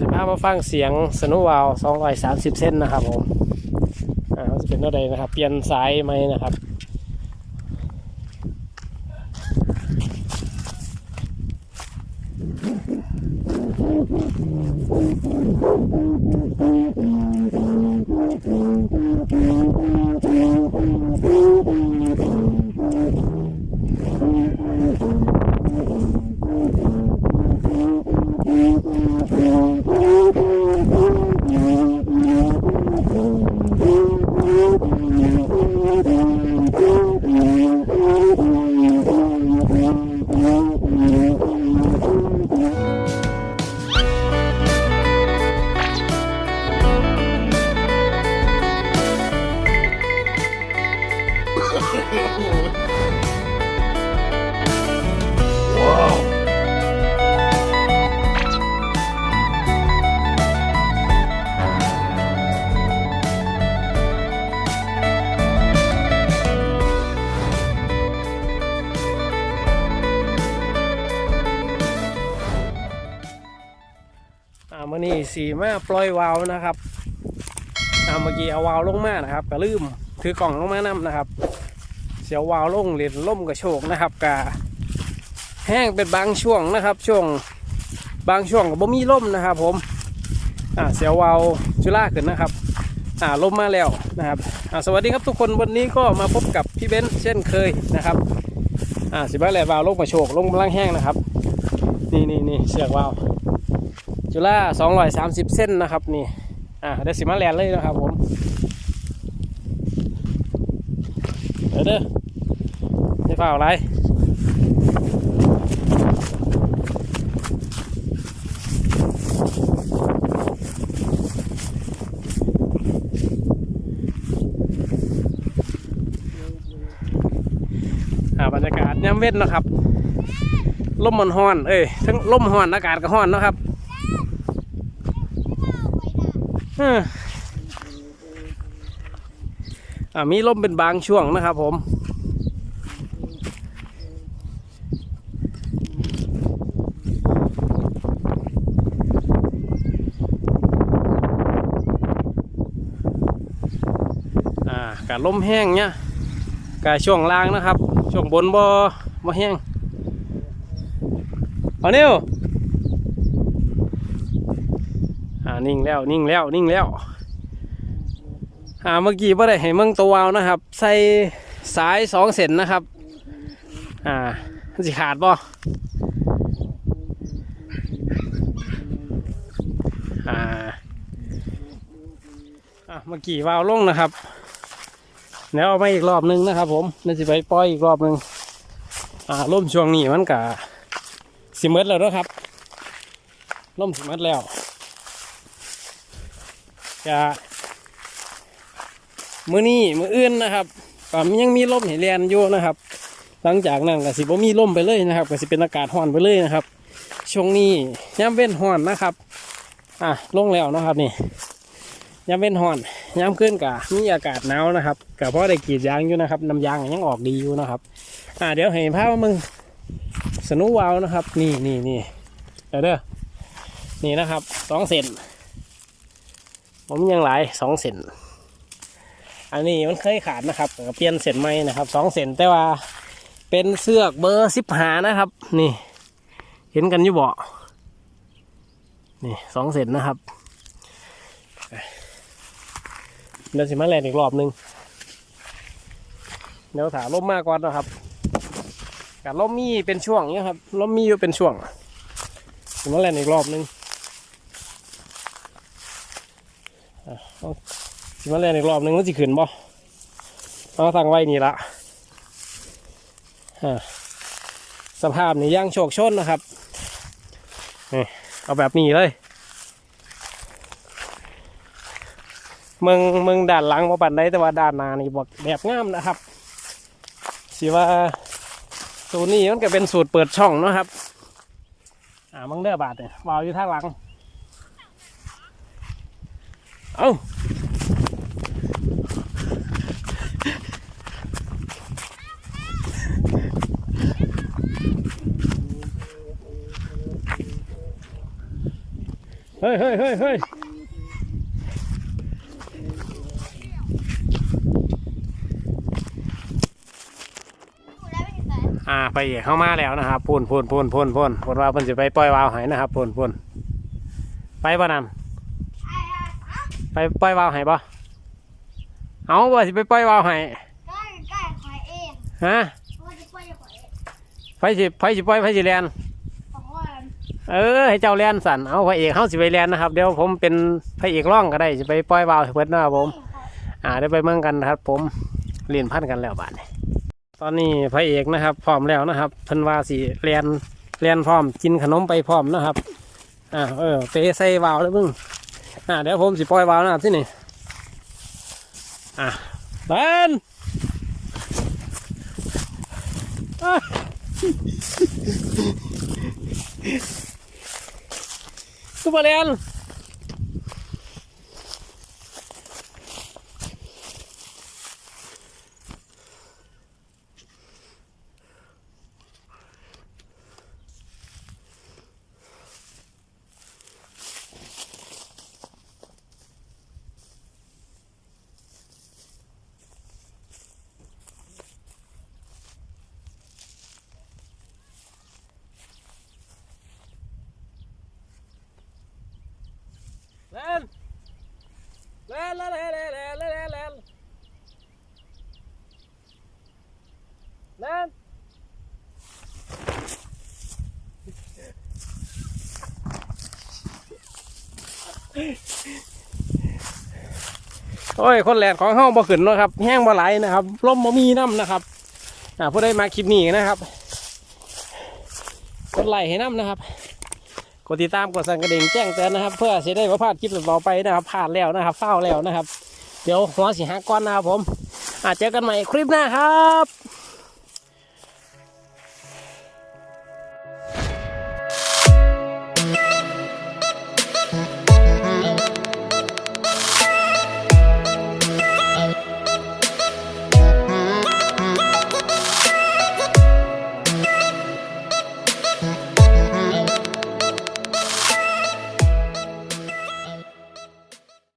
สิพามาฟังเสียงสนุวาว230เส้นนะครับผมอ่าจะเป็นเท่าใดนะครับ เปลี่ยนสายไหมนะครับอ มื่อนี้สีมาปล่อยวาวนะครับอ่าเมื่อกี้เอาวาวลงมานะครับก็ลืมถือกล่องลงมานํนะครับ เสียววาวลงเหรียญล่มกระโชกนะครับกะแห้งเป็นบางช่วงนะครับ ช่วงบางช่วงกับบ่มีล่มนะครับ ผมอ่าเสียววาวจุฬาขึ้นนะครับอ่าล่มมาแล้วนะครับอ่าสวัสดีครับทุกคนวันนี้ก็มาพบกับพี่เบนซ์เช่นเคยนะครับอ่าสิบ้าแหล่วาวลงกระโชกลงล่างแห้งนะครับ นี่นี่นี่เสียกวาว จุฬา230 เส้นนะครับนี่ อ่าได้สิมาแลนเลยนะครับผมเดี๋ยวเด้อจะฝ่าอะไรอ่าบรรยากาศย่ำเว้นนะครับลมมันฮ้อน เอ้ยทั้งลมฮ้อนอากาศก็ฮ้อนนะครับ อ่ามีลมเป็นบางช่วงนะครับผม อ่ากะลมแห้งเนี่ยกะช่วงล่างนะครับ ช่วงบนบ่บ่แห้งเอาเนี่ยวอ่า นิ่งแล้วนิ่งแล้วนิ่งแล้วอ่าเมื่อกี้บ่ได้ให้เมืองตัววาวนะครับ ใส่สายสองเส้นนะครับ อ่าสิขาดบ่อ่าอะเมื่อกี้วาวลงนะครับแล้วเอามาอีกรอบหนึงนะครับ ผมนั่นสิไปปล่อยอีกรอบหนึงอ่าล่มช่วงนี้มันกะสิหมดแล้วเด้อครับล่มสิหมดแล้ว จะมือนี้มืออื่นนะครับก็ยังมีลมให้เรียนอยู่นะครับ หลังจากนั้นก็สิบ่มีลมไปเลยนะครับก็สิเป็นอากาศร้อนไปเลยนะครับ ช่วงนี้ย่ำเว้นร้อนนะครับอะลงแล้วนะครับนี่ย่ำเว้นร้อนย่ำขึ้นกะมีอากาศหนาวนะครับก็เพราะได้กรีดยางอยู่นะครับน้ำยางยังออกดีอยู่นะครับอะเดี๋ยวให้ภาพมึงสนุวาวนะครับ นี่นี่นี่เด้อนี่นะครับสองเซน ผมยังหลายสองเซนอันนี้มันเคยขาดนะครับเปลี่ยนเส้นใหม่นะครับสองเซนแต่ว่าเป็นเสือกเบอร์สิบหานะครับ นี่ เห็นกันอยู่บ่นี่สองเซนนะครับเดี๋ยวสิมาแลนอีกรอบหนึงเดี๋ยวถาล่มมากก่อนนะครับกับล่มมีเป็นช่วงเนี้ยครับล่มมีอยู่เป็นช่วงสิมาแลนอีกรอบหนึง สิมาเล่นอีกรอบหนึ่งมันสิขึ้นบ่เอาสั่งไว้นี่ละสภาพนี่ย่างโชกชนนะครับนี่เอาแบบนี้เลยเมืองเมืองด้านหลังมาปั่นได้แต่ว่าด้านนานี่บอกแบบงามนะครับสิว่าสูตรนี้มันก็เป็นสูตรเปิดช่องนะครับ อ่ามึงเด้อบาทเนี่ยวาวอยู่ทางหลัง เอ้าเฮ้ยเฮ้ยเฮ้ยเฮ้ยพูดแล้วไม่ถึงไหนอ่าไปเอกเข้ามาแล้วนะครับพูนพูนพูนพูนพูนพูนว่าเพิ่นจะไปปล่อยวาวใหายนะครับพูนพูนไปบ่นั่นไอ้ไอ้อะ ไปปล่อยวาวใหายบ่เอาว่าสิไปปล่อยวาวใหายใกล้ใกล้ขอยเองฮะเพราะว่าจะปล่อยจะขอยเองไฟสิไฟสิปล่อยไฟสิแลนเพราะว่าเออให้เจ้าแลนสั่นเอาพระเอกเฮาสิไปแลนนะครับเดี๋ยวผมเป็นพระเอกร่องก็ได้สิไปปล่อยวาวให้เพิ่นนะครับผม อ่าได้ไปเมืองกันนะครับ ผมเรียนพันกันแล้วบาดนี้ตอนนี้พระเอกนะครับพร้อมแล้วนะครับเพิ่นว่าสิเรียนเรียนพร้อมกินขนมไปพร้อมนะครับอ่าเออเปใส่วาวแล้วมึง อ่าเดี๋ยวผมสิปล่อยวาวนะครับที่นี่อะเรียนซุปเปอร์เรียน โอ้ย คนแหลกของห้องบ่ขึ้นเนาะครับ แห้งบ่ไหลนะครับลมบ่มีน้ำนะครับ อ่าผู้ใดมาคลิปนี้นะครับ กดไลค์ให้น้ำนะครับ กดติดตามกดสั่นกระดิ่งแจ้งเตือนนะครับ เพื่อจะได้ไม่พลาดคลิปต่อไปนะครับพลาดแล้วนะครับเฝ้าแล้วนะครับ เดี๋ยวหัวสีหักก้อนนะครับผมอาจเจอกันใหม่คลิปหน้าครับ